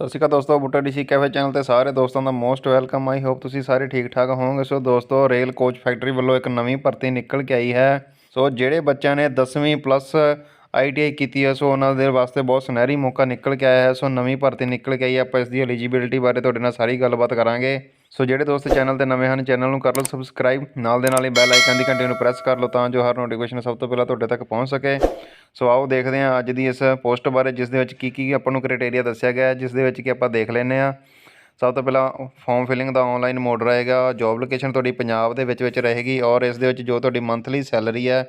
ਸਤਿ ਸ਼੍ਰੀ ਅਕਾਲ ਦੋਸਤੋ, ਬੁੱਟਾ DC cafe channel ਤੇ ਸਾਰੇ ਦੋਸਤਾਂ ਦਾ ਮੋਸਟ ਵੈਲਕਮ। ਆਈ ਹੋਪ ਤੁਸੀਂ ਸਾਰੇ ਠੀਕ ਠਾਕ ਹੋਵੋਗੇ। ਸੋ ਦੋਸਤੋ, ਰੇਲ ਕੋਚ ਫੈਕਟਰੀ ਵੱਲੋਂ ਇੱਕ ਨਵੀਂ ਭਰਤੀ ਨਿਕਲ ਕੇ ਆਈ ਹੈ। ਸੋ ਜਿਹੜੇ ਬੱਚਿਆਂ ਨੇ 10ਵੀਂ ਪਲੱਸ ਆਈਟੀਆਈ ਕੀਤੀ ਹੈ, ਸੋ ਉਹਨਾਂ ਦੇ ਵਾਸਤੇ ਬਹੁਤ ਸੁਨਹਿਰੀ ਮੌਕਾ ਨਿਕਲ ਕੇ ਆਇਆ ਹੈ। ਸੋ ਨਵੀਂ ਭਰਤੀ ਨਿਕਲ ਕੇ ਆਈ ਹੈ। ਆਪਾਂ ਇਸ ਦੀ ਐਲੀਜੀਬਿਲਿਟੀ ਬਾਰੇ ਤੁਹਾਡੇ ਨਾਲ ਸਾਰੀ ਗੱਲਬਾਤ ਕਰਾਂਗੇ। ਸੋ ਜਿਹੜੇ ਦੋਸਤ ਚੈਨਲ ਤੇ ਨਵੇਂ ਹਨ, ਚੈਨਲ ਨੂੰ ਕਰ ਲਓ ਸਬਸਕ੍ਰਾਈਬ ਨਾਲ ਦੇ ਨਾਲ ਹੀ ਬੈਲ ਆਈਕਨ ਦੀ ਘੰਟੀ ਨੂੰ ਪ੍ਰੈਸ ਕਰ ਲਓ ਤਾਂ ਜੋ ਹਰ ਨੋਟੀਫਿਕੇਸ਼ਨ ਸਭ ਤੋਂ ਪਹਿਲਾਂ ਤੁਹਾਡੇ ਤੱਕ ਪਹੁੰਚ ਸਕੇ। ਸੋ ਆਓ ਦੇਖਦੇ ਹਾਂ ਅੱਜ ਦੀ ਇਸ ਪੋਸਟ ਬਾਰੇ, ਜਿਸ ਦੇ ਵਿੱਚ ਕੀ ਕੀ ਆਪਾਂ ਨੂੰ ਕ੍ਰਾਈਟੇਰੀਆ ਦੱਸਿਆ ਗਿਆ ਜਿਸ ਦੇ ਵਿੱਚ ਕਿ ਆਪਾਂ ਦੇਖ ਲੈਂਦੇ ਹਾਂ। ਸਭ ਤੋਂ ਪਹਿਲਾਂ ਫਾਰਮ ਫਿਲਿੰਗ ਦਾ ਆਨਲਾਈਨ ਮੋਡ ਰਹੇਗਾ ਜੌਬ ਲੋਕੇਸ਼ਨ ਤੁਹਾਡੀ ਪੰਜਾਬ ਦੇ ਵਿੱਚ ਵਿੱਚ ਰਹੇਗੀ ਔਰ ਇਸ ਦੇ ਵਿੱਚ ਜੋ ਤੁਹਾਡੀ ਮੰਥਲੀ ਸੈਲਰੀ ਹੈ,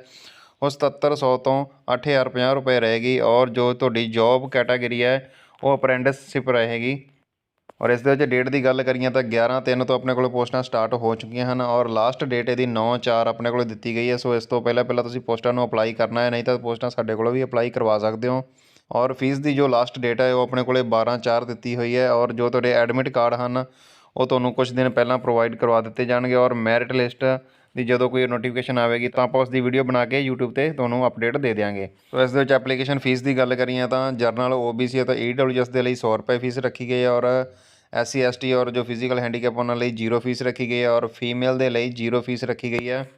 ਉਹ 7700 ਤੋਂ 8050 ਰੁਪਏ ਰਹੇਗੀ ਔਰ ਜੋ ਤੁਹਾਡੀ ਜੌਬ ਕੈਟਾਗਰੀ ਹੈ, ਉਹ ਅਪ੍ਰੈਂਟਿਸਸ਼ਿਪ ਰਹੇਗੀ। ਔਰ ਇਸ ਦੇ ਵਿੱਚ ਡੇਟ ਦੀ ਗੱਲ ਕਰੀਏ ਤਾਂ 11 3 ਤੋਂ ਆਪਣੇ ਕੋਲ ਪੋਸਟਾਂ ਸਟਾਰਟ ਹੋ ਚੁੱਕੀਆਂ ਹਨ ਔਰ ਲਾਸਟ ਡੇਟ ਇਹਦੀ 9 4 ਆਪਣੇ ਕੋਲ ਦਿੱਤੀ ਗਈ ਹੈ। ਸੋ ਇਸ ਤੋਂ ਪਹਿਲਾਂ ਪਹਿਲਾਂ ਤੁਸੀਂ ਪੋਸਟਾਂ ਨੂੰ ਅਪਲਾਈ ਕਰਨਾ ਹੈ, ਨਹੀਂ ਤਾਂ ਪੋਸਟਾਂ ਸਾਡੇ ਕੋਲੋਂ ਵੀ ਅਪਲਾਈ ਕਰਵਾ ਸਕਦੇ ਹੋ। ਔਰ ਫੀਸ ਦੀ ਜੋ ਲਾਸਟ ਡੇਟ ਹੈ, ਉਹ ਆਪਣੇ ਕੋਲੇ 12 4 ਦਿੱਤੀ ਹੋਈ ਹੈ ਔਰ ਜੋ ਤੁਹਾਡੇ ਐਡਮਿਟ ਕਾਰਡ ਹਨ, ਉਹ ਤੁਹਾਨੂੰ ਕੁਝ ਦਿਨ ਪਹਿਲਾਂ ਪ੍ਰੋਵਾਈਡ ਕਰਵਾ ਦਿੱਤੇ ਜਾਣਗੇ ਔਰ ਮੈਰਿਟ ਲਿਸਟ ਦੀ ਜਦੋਂ ਕੋਈ ਨੋਟੀਫਿਕੇਸ਼ਨ ਆਵੇਗੀ ਤਾਂ ਆਪਾਂ ਉਸ ਦੀ ਵੀਡੀਓ ਬਣਾ ਕੇ YouTube ਤੇ ਤੁਹਾਨੂੰ ਅਪਡੇਟ ਦੇ ਦਿਆਂਗੇ। ਸੋ ਇਸ ਦੇ ਵਿੱਚ ਐਪਲੀਕੇਸ਼ਨ ਫੀਸ ਦੀ ਗੱਲ ਕਰੀਏ ਤਾਂ ਜਰਨਲ OBC ਅਤੇ EWS ਦੇ ਲਈ 100 ਰੁਪਏ ਫੀਸ ਰੱਖੀ ਗਈ ਹੈ ਔਰ ਐਸ ਸੀ ਐਸ ਟੀ ਔਰ ਜੋ ਫਿਜ਼ੀਕਲ ਹੈਂਡੀਕੈਪ ਉਹਨਾਂ ਲਈ ਜ਼ੀਰੋ ਫੀਸ ਰੱਖੀ ਗਈ ਹੈ ਔਰ ਫੀਮੇਲ ਦੇ ਲਈ ਜ਼ੀਰੋ ਫੀਸ ਰੱਖੀ ਗਈ ਹੈ।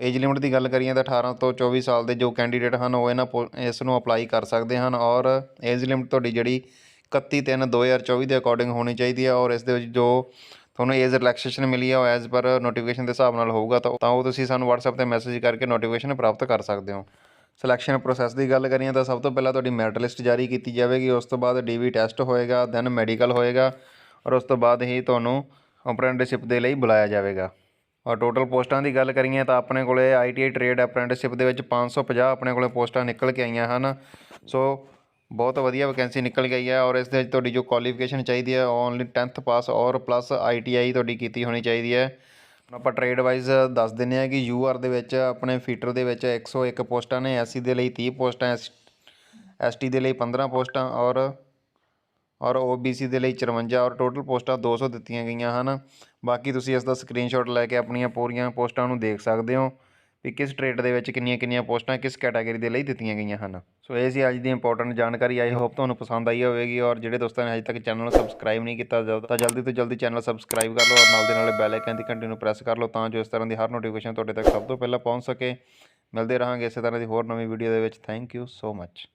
ਏਜ ਲਿਮਿਟ ਦੀ ਗੱਲ ਕਰੀਏ ਤਾਂ 18 ਤੋਂ 24 ਸਾਲ ਦੇ ਜੋ ਕੈਂਡੀਡੇਟ ਹਨ ਉਹ ਇਹਨਾਂ ਪੋ- ਇਸ ਨੂੰ ਅਪਲਾਈ ਕਰ ਸਕਦੇ ਹਨ ਔਰ ਏਜ ਲਿਮਿਟ ਤੁਹਾਡੀ ਜਿਹੜੀ 31 3 2024 ਦੇ ਅਕੋਰਡਿੰਗ ਹੋਣੀ ਚਾਹੀਦੀ ਹੈ ਔਰ ਇਸ ਦੇ ਵਿੱਚ ਜੋ ਤੁਹਾਨੂੰ ਏਜ ਰਿਲੈਕਸੇਸ਼ਨ ਮਿਲੀ ਹੈ ਉਹ ਐਜ਼ ਪਰ ਨੋਟੀਫਿਕੇਸ਼ਨ ਦੇ ਹਿਸਾਬ ਨਾਲ ਹੋਊਗਾ ਤਾਂ ਤਾਂ ਉਹ ਤੁਸੀਂ ਸਾਨੂੰ WhatsApp ਤੇ ਮੈਸੇਜ ਕਰਕੇ ਨੋਟੀਫਿਕੇਸ਼ਨ ਪ੍ਰਾਪਤ ਕਰ ਸਕਦੇ ਹੋ। ਸਿਲੈਕਸ਼ਨ ਪ੍ਰੋਸੈਸ ਦੀ ਗੱਲ ਕਰੀਏ ਤਾਂ ਸਭ ਤੋਂ ਪਹਿਲਾਂ ਤੁਹਾਡੀ ਮੈਰਿਟ ਲਿਸਟ ਜਾਰੀ ਕੀਤੀ ਜਾਵੇਗੀ, ਉਸ ਤੋਂ ਬਾਅਦ ਡੀਵੀ ਟੈਸਟ ਹੋਏਗਾ ਦੈਨ ਮੈਡੀਕਲ ਹੋਏਗਾ ਔਰ ਉਸ ਤੋਂ ਬਾਅਦ ਹੀ ਤੁਹਾਨੂੰ ਅਪ੍ਰੈਂਟਿਸਸ਼ਿਪ ਦੇ ਲਈ ਬੁਲਾਇਆ ਜਾਵੇਗਾ। ਔਰ ਟੋਟਲ ਪੋਸਟਾਂ ਦੀ ਗੱਲ ਕਰੀਏ ਤਾਂ ਆਪਣੇ ਕੋਲੇ ਆਈਟੀਆਈ ਟ੍ਰੇਡ ਅਪ੍ਰੈਂਟਿਸਸ਼ਿਪ ਦੇ ਵਿੱਚ 550 ਆਪਣੇ ਕੋਲੇ ਪੋਸਟਾਂ ਨਿਕਲ ਕੇ ਆਈਆਂ ਹਨ। ਸੋ ਬਹੁਤ ਵਧੀਆ ਵੈਕੈਂਸੀ ਨਿਕਲ ਗਈ ਹੈ ਔਰ ਇਸ ਦੇ ਵਿੱਚ ਤੁਹਾਡੀ ਜੋ ਕੁਆਲੀਫਿਕੇਸ਼ਨ ਚਾਹੀਦੀ ਹੈ ਓਨਲੀ 10th ਪਾਸ ਔਰ ਪਲੱਸ ਆਈਟੀਆਈ ਤੁਹਾਡੀ ਕੀਤੀ ਹੋਣੀ ਚਾਹੀਦੀ ਹੈ। ਹੁਣ ਆਪਾਂ ਟ੍ਰੇਡ ਵਾਈਜ਼ ਦੱਸ ਦਿੰਦੇ ਹਾਂ ਕਿ ਯੂ ਆਰ ਦੇ ਵਿੱਚ, ਆਪਣੇ ਫੀਟਰ ਦੇ ਵਿੱਚ 101 ਪੋਸਟਾਂ ਨੇ ਐਸਸੀ ਦੇ ਲਈ 30 ਪੋਸਟਾਂ ਐਸ ਐਸਟੀ ਦੇ ਲਈ 15 ਪੋਸਟਾਂ ਔਰ ਔਰ OBC ਦੇ ਲਈ 54 ਔਰ ਟੋਟਲ ਪੋਸਟਾਂ 200 ਦਿੱਤੀਆਂ ਗਈਆਂ ਹਨ। ਬਾਕੀ ਤੁਸੀਂ ਇਸ ਦਾ ਸਕਰੀਨਸ਼ਾਟ ਲੈ ਕੇ ਆਪਣੀਆਂ ਪੂਰੀਆਂ ਪੋਸਟਾਂ ਨੂੰ ਦੇਖ ਸਕਦੇ ਹੋ। ਵੀ ਕਿਸ ਟ੍ਰੇਡ ਦੇ ਵਿੱਚ ਕਿੰਨੀਆਂ ਕਿੰਨੀਆਂ ਪੋਸਟਾਂ ਕਿਸ ਕੈਟਾਗਰੀ ਦੇ ਲਈ ਦਿੱਤੀਆਂ ਗਈਆਂ ਹਨ। ਸੋ ਇਹ ਸੀ ਅੱਜ ਦੀ ਇੰਪੋਰਟੈਂਟ ਜਾਣਕਾਰੀ। ਆਈ ਹੋਪ ਤੁਹਾਨੂੰ ਪਸੰਦ ਆਈ ਹੋਵੇਗੀ ਔਰ ਜਿਹੜੇ ਦੋਸਤਾਂ ਨੇ ਹਜੇ ਤੱਕ ਚੈਨਲ ਨੂੰ ਸਬਸਕ੍ਰਾਈਬ ਨਹੀਂ ਕੀਤਾ ਜਲ- ਤਾਂ ਜਲਦੀ ਤੋਂ ਜਲਦੀ ਚੈਨਲ ਸਬਸਕ੍ਰਾਈਬ ਕਰ ਲਓ ਔਰ ਨਾਲ ਦੇ ਨਾਲ ਬੈਲ ਆਈਕਨ ਦੀ ਘੰਟੀ ਨੂੰ ਪ੍ਰੈਸ ਕਰ ਲਓ ਤਾਂ ਜੋ ਇਸ ਤਰ੍ਹਾਂ ਦੀ ਹਰ ਨੋਟੀਫਿਕੇਸ਼ਨ ਤੁਹਾਡੇ ਤੱਕ ਸਭ ਤੋਂ ਪਹਿਲਾਂ ਪਹੁੰਚ ਸਕੇ। ਮਿਲਦੇ ਰਹਾਂਗੇ ਇਸੇ ਤਰ੍ਹਾਂ ਦੀ ਹੋਰ ਨਵੀਂ ਵੀਡੀਓ ਦੇ ਵਿੱਚ। Thank you so much